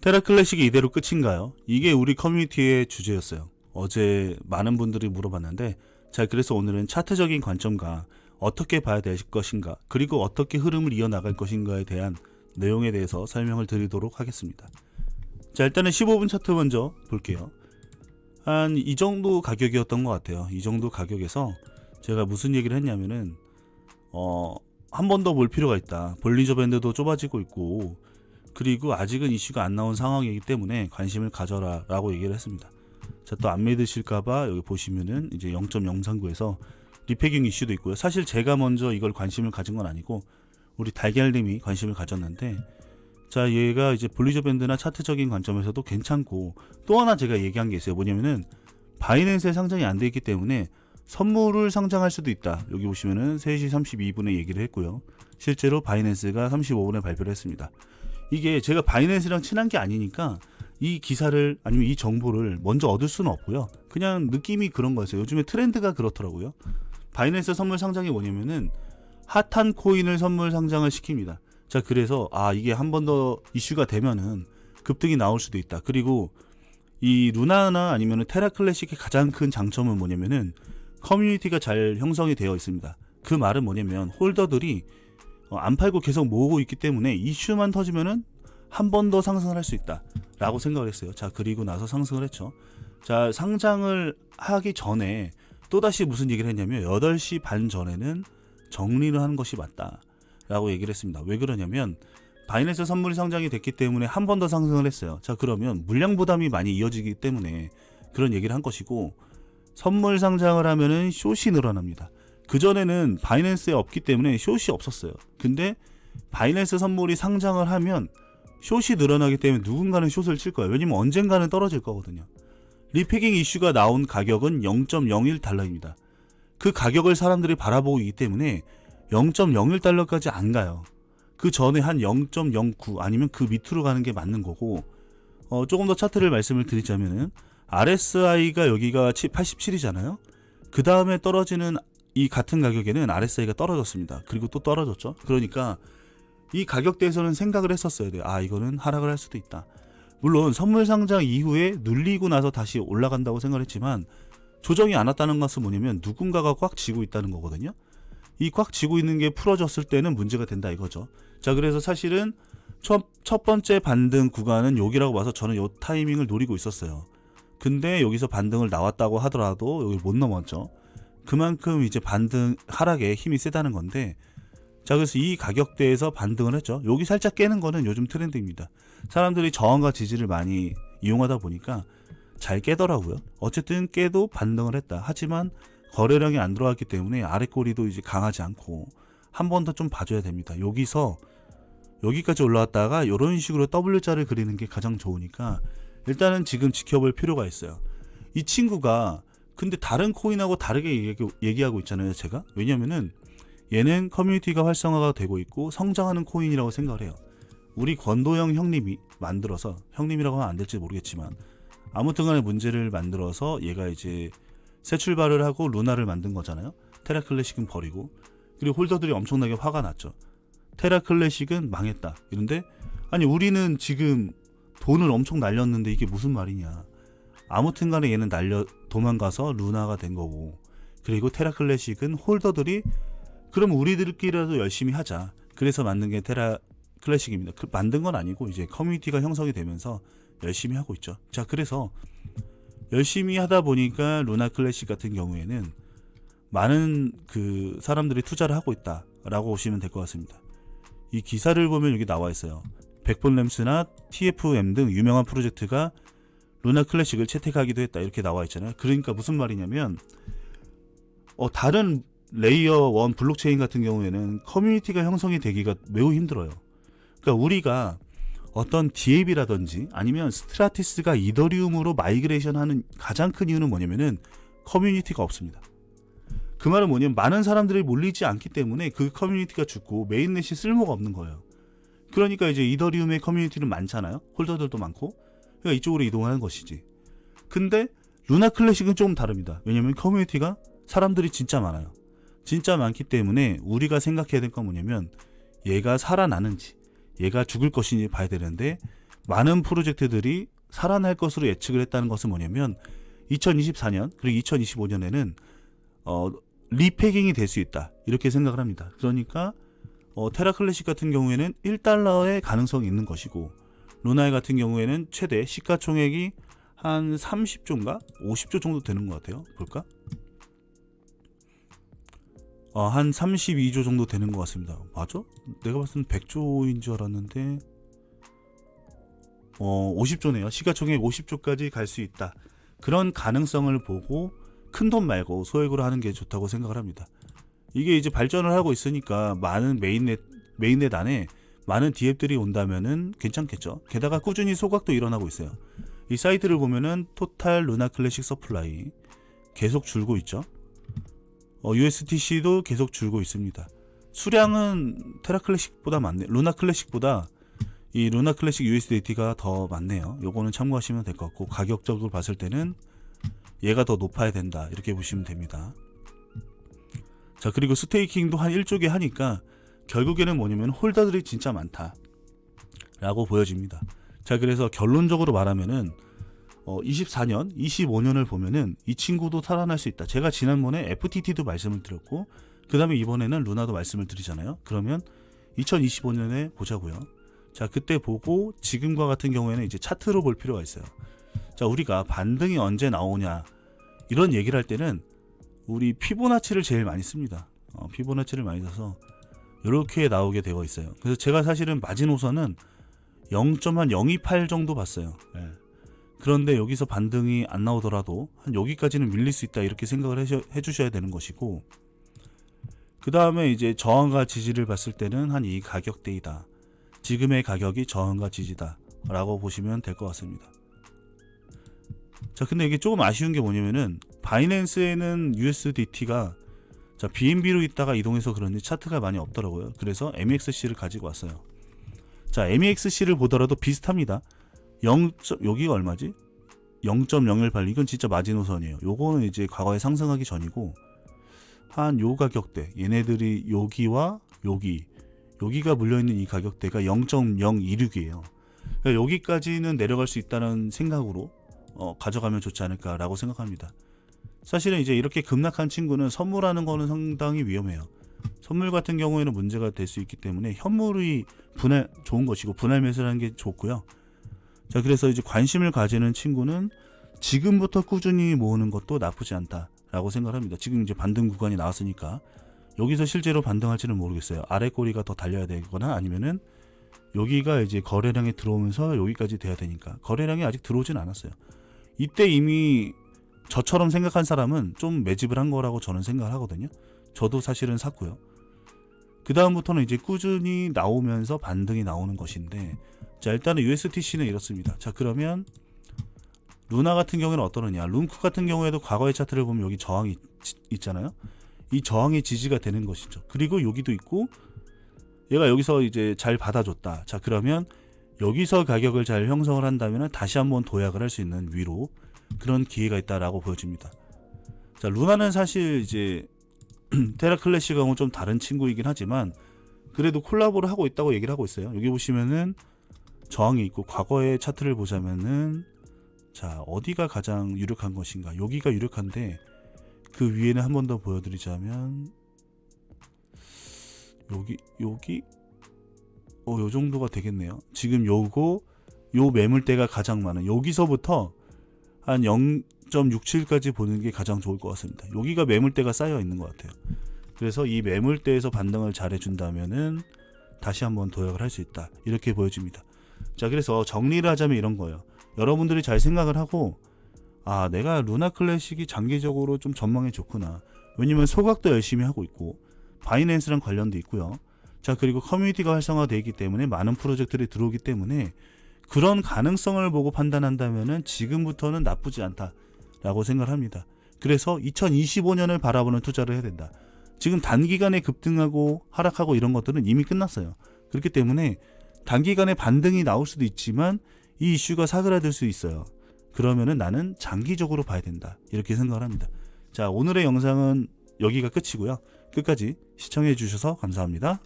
테라 클래식이 이대로 끝인가요? 이게 우리 커뮤니티의 주제였어요. 어제 많은 분들이 물어봤는데, 자, 그래서 오늘은 차트적인 관점과 어떻게 봐야 될 것인가, 그리고 어떻게 흐름을 이어나갈 것인가에 대한 내용에 대해서 설명을 드리도록 하겠습니다. 자, 일단은 15분 차트 먼저 볼게요. 한 이 정도 가격이었던 것 같아요. 이 정도 가격에서 제가 무슨 얘기를 했냐면은, 어, 한 번 더 볼 필요가 있다. 볼리저 밴드도 좁아지고 있고, 그리고 아직은 이슈가 안 나온 상황이기 때문에 관심을 가져라 라고 얘기를 했습니다. 자, 또 안 믿으실까봐 여기 보시면은 이제 0.039에서 리패깅 이슈도 있고요. 사실 제가 먼저 이걸 관심을 가진 건 아니고 우리 달걀님이 관심을 가졌는데 자, 얘가 이제 볼리저 밴드나 차트적인 관점에서도 괜찮고 또 하나 제가 얘기한 게 있어요. 뭐냐면은 바이낸스에 상장이 안 돼 있기 때문에 선물을 상장할 수도 있다. 여기 보시면은 3시 32분에 얘기를 했고요. 실제로 바이낸스가 35분에 발표를 했습니다. 이게 제가 바이낸스랑 친한 게 아니니까 이 기사를 아니면 이 정보를 먼저 얻을 수는 없고요. 그냥 느낌이 그런 거였어요. 요즘에 트렌드가 그렇더라고요. 바이낸스 선물 상장이 뭐냐면은 핫한 코인을 선물 상장을 시킵니다. 자, 그래서 아, 이게 한 번 더 이슈가 되면은 급등이 나올 수도 있다. 그리고 이 루나나 아니면 테라 클래식의 가장 큰 장점은 뭐냐면은 커뮤니티가 잘 형성이 되어 있습니다. 그 말은 뭐냐면 홀더들이 어, 안 팔고 계속 모으고 있기 때문에 이슈만 터지면은 한 번 더 상승을 할 수 있다라고 생각을 했어요. 자 그리고 나서 상승을 했죠. 자 상장을 하기 전에 또 다시 무슨 얘기를 했냐면 8시 반 전에는 정리를 하는 것이 맞다라고 얘기를 했습니다. 왜 그러냐면 바이낸스 선물이 상장이 됐기 때문에 한 번 더 상승을 했어요. 자 그러면 물량 부담이 많이 이어지기 때문에 그런 얘기를 한 것이고 선물 상장을 하면은 숏이 늘어납니다. 그 전에는 바이낸스에 없기 때문에 숏이 없었어요. 근데 바이낸스 선물이 상장을 하면 숏이 늘어나기 때문에 누군가는 숏을 칠 거예요. 왜냐면 언젠가는 떨어질 거거든요. 리패깅 이슈가 나온 가격은 0.01달러입니다. 그 가격을 사람들이 바라보고 있기 때문에 0.01달러까지 안 가요. 그 전에 한 0.09 아니면 그 밑으로 가는 게 맞는 거고 어, 조금 더 차트를 말씀을 드리자면은 RSI가 여기가 87이잖아요. 그 다음에 떨어지는 이 같은 가격에는 RSI가 떨어졌습니다. 그리고 또 떨어졌죠. 그러니까 이 가격대에서는 생각을 했었어야 돼요. 아, 이거는 하락을 할 수도 있다. 물론 선물 상장 이후에 눌리고 나서 다시 올라간다고 생각을 했지만 조정이 안 왔다는 것은 뭐냐면 누군가가 꽉 쥐고 있다는 거거든요. 이 꽉 쥐고 있는 게 풀어졌을 때는 문제가 된다 이거죠. 자, 그래서 사실은 첫, 첫 번째 반등 구간은 여기라고 봐서 저는 요 타이밍을 노리고 있었어요. 근데 여기서 반등을 나왔다고 하더라도 여기 못 넘었죠. 그만큼 이제 반등 하락에 힘이 세다는 건데 자 그래서 이 가격대에서 반등을 했죠. 여기 살짝 깨는 거는 요즘 트렌드입니다. 사람들이 저항과 지지를 많이 이용하다 보니까 잘 깨더라고요. 어쨌든 깨도 반등을 했다. 하지만 거래량이 안 들어왔기 때문에 아래 꼬리도 이제 강하지 않고 한 번 더 좀 봐줘야 됩니다. 여기서 여기까지 올라왔다가 이런 식으로 W자를 그리는 게 가장 좋으니까 일단은 지금 지켜볼 필요가 있어요. 이 친구가 근데 다른 코인하고 다르게 얘기, 얘기하고 있잖아요, 제가. 왜냐면은 얘는 커뮤니티가 활성화가 되고 있고 성장하는 코인이라고 생각을 해요. 우리 권도영 형님이 만들어서 형님이라고 하면 안 될지 모르겠지만 아무튼 간에 문제를 만들어서 얘가 이제 새 출발을 하고 루나를 만든 거잖아요. 테라 클래식은 버리고 그리고 홀더들이 엄청나게 화가 났죠. 테라 클래식은 망했다. 이런데 아니 우리는 지금 돈을 엄청 날렸는데 이게 무슨 말이냐. 아무튼 간에 얘는 날려 도망가서 루나가 된 거고 그리고 테라 클래식은 홀더들이 그럼 우리들끼리라도 열심히 하자. 그래서 만든 게 테라 클래식입니다. 그 만든 건 아니고 이제 커뮤니티가 형성이 되면서 열심히 하고 있죠. 자, 그래서 열심히 하다 보니까 루나 클래식 같은 경우에는 많은 그 사람들이 투자를 하고 있다라고 보시면 될 것 같습니다. 이 기사를 보면 여기 나와 있어요. 백본 램스나 TFM 등 유명한 프로젝트가 루나 클래식을 채택하기도 했다 이렇게 나와 있잖아요. 그러니까 무슨 말이냐면 어, 다른 레이어 1 블록체인 같은 경우에는 커뮤니티가 형성이 되기가 매우 힘들어요. 그러니까 우리가 어떤 DAB라든지 아니면 스트라티스가 이더리움으로 마이그레이션 하는 가장 큰 이유는 뭐냐면은 커뮤니티가 없습니다. 그 말은 뭐냐면 많은 사람들이 몰리지 않기 때문에 그 커뮤니티가 죽고 메인넷이 쓸모가 없는 거예요. 그러니까 이제 이더리움의 커뮤니티는 많잖아요. 홀더들도 많고. 그러니까 이쪽으로 이동하는 것이지. 근데 루나 클래식은 조금 다릅니다. 왜냐면 커뮤니티가 사람들이 진짜 많아요. 진짜 많기 때문에 우리가 생각해야 될 건 뭐냐면 얘가 살아나는지 얘가 죽을 것인지 봐야 되는데 많은 프로젝트들이 살아날 것으로 예측을 했다는 것은 뭐냐면 2024년 그리고 2025년에는 어, 리패깅이 될 수 있다 이렇게 생각을 합니다. 그러니까 어, 테라 클래식 같은 경우에는 1달러의 가능성이 있는 것이고 루나이 같은 경우에는 최대 시가총액이 한 30조인가 50조 정도 되는 것 같아요. 볼까? 어, 한 32조 정도 되는 것 같습니다. 맞아? 내가 봤을 때 100조인 줄 알았는데 어, 50조네요. 시가총액 50조까지 갈 수 있다. 그런 가능성을 보고 큰 돈 말고 소액으로 하는 게 좋다고 생각을 합니다. 이게 이제 발전을 하고 있으니까 많은 메인넷 메인넷 안에 많은 디앱들이 온다면은 괜찮겠죠. 게다가 꾸준히 소각도 일어나고 있어요. 이 사이트를 보면은 토탈 루나 클래식 서플라이 계속 줄고 있죠. 어, USTC도 계속 줄고 있습니다. 수량은 테라 클래식보다 많네. 루나 클래식보다 이 루나 클래식 USDT가 더 많네요. 요거는 참고하시면 될 것 같고 가격적으로 봤을 때는 얘가 더 높아야 된다. 이렇게 보시면 됩니다. 자, 그리고 스테이킹도 한 1조개 하니까 결국에는 뭐냐면 홀더들이 진짜 많다. 라고 보여집니다. 자, 그래서 결론적으로 말하면은 어, 24년, 25년을 보면은 이 친구도 살아날 수 있다. 제가 지난번에 FTT도 말씀을 드렸고, 그 다음에 이번에는 루나도 말씀을 드리잖아요. 그러면 2025년에 보자고요. 자, 그때 보고 지금과 같은 경우에는 이제 차트로 볼 필요가 있어요. 자, 우리가 반등이 언제 나오냐 이런 얘기를 할 때는 우리 피보나치를 제일 많이 씁니다. 어, 피보나치를 많이 써서 이렇게 나오게 되어 있어요. 그래서 제가 사실은 마지노선은 0.028 정도 봤어요. 예. 그런데 여기서 반등이 안 나오더라도 한 여기까지는 밀릴 수 있다 이렇게 생각을 해셔- 해주셔야 되는 것이고 그 다음에 이제 저항과 지지를 봤을 때는 한 이 가격대이다. 지금의 가격이 저항과 지지다 라고 보시면 될 것 같습니다. 자 근데 이게 조금 아쉬운 게 뭐냐면은 바이낸스에는 USDT가 자 BNB로 있다가 이동해서 그런지 차트가 많이 없더라고요. 그래서 MEXC를 가지고 왔어요. 자 MEXC를 보더라도 비슷합니다. 0. 여기가 얼마지? 0.018 이건 진짜 마지노선이에요. 요거는 이제 과거에 상승하기 전이고 한 요 가격대 얘네들이 여기와 여기 여기가 물려있는 이 가격대가 0.026이에요. 그러니까 여기까지는 내려갈 수 있다는 생각으로 어, 가져가면 좋지 않을까라고 생각합니다. 사실은 이제 이렇게 급락한 친구는 선물하는 거는 상당히 위험해요. 선물 같은 경우에는 문제가 될 수 있기 때문에 현물이 분할 좋은 것이고 분할 매수라는 게 좋고요. 자 그래서 이제 관심을 가지는 친구는 지금부터 꾸준히 모으는 것도 나쁘지 않다라고 생각합니다. 지금 이제 반등 구간이 나왔으니까 여기서 실제로 반등할지는 모르겠어요. 아래 꼬리가 더 달려야 되거나 아니면은 여기가 이제 거래량이 들어오면서 여기까지 돼야 되니까 거래량이 아직 들어오진 않았어요. 이때 이미 저처럼 생각한 사람은 좀 매집을 한 거라고 저는 생각을 하거든요. 저도 사실은 샀고요. 그 다음부터는 이제 꾸준히 나오면서 반등이 나오는 것인데 자 일단은 USTC는 이렇습니다. 자 그러면 루나 같은 경우에는 어떠느냐? 룬크 같은 경우에도 과거의 차트를 보면 여기 저항이 지- 있잖아요. 이 저항이 지지가 되는 것이죠. 그리고 여기도 있고 얘가 여기서 이제 잘 받아줬다. 자 그러면 여기서 가격을 잘 형성을 한다면 다시 한번 도약을 할 수 있는 위로 그런 기회가 있다라고 보여집니다. 자 루나는 사실 이제 테라 클래식하고 좀 다른 친구이긴 하지만 그래도 콜라보를 하고 있다고 얘기를 하고 있어요. 여기 보시면은 저항이 있고 과거의 차트를 보자면은 자 어디가 가장 유력한 것인가? 여기가 유력한데 그 위에는 한 번 더 보여드리자면 여기 여기 어 요 정도가 되겠네요. 지금 요거 요 매물대가 가장 많은 여기서부터 한 0.67까지 보는 게 가장 좋을 것 같습니다. 여기가 매물대가 쌓여 있는 것 같아요. 그래서 이 매물대에서 반등을 잘 해준다면은 다시 한번 도약을 할 수 있다. 이렇게 보여집니다. 자, 그래서 정리를 하자면 이런 거예요. 여러분들이 잘 생각을 하고 아, 내가 루나 클래식이 장기적으로 좀 전망이 좋구나. 왜냐면 소각도 열심히 하고 있고 바이낸스랑 관련도 있고요. 자, 그리고 커뮤니티가 활성화되어 있기 때문에 많은 프로젝트들이 들어오기 때문에 그런 가능성을 보고 판단한다면은 지금부터는 나쁘지 않다라고 생각을 합니다. 그래서 2025년을 바라보는 투자를 해야 된다. 지금 단기간에 급등하고 하락하고 이런 것들은 이미 끝났어요. 그렇기 때문에 단기간에 반등이 나올 수도 있지만 이 이슈가 사그라들 수 있어요. 그러면은 나는 장기적으로 봐야 된다. 이렇게 생각을 합니다. 자, 오늘의 영상은 여기가 끝이고요. 끝까지 시청해 주셔서 감사합니다.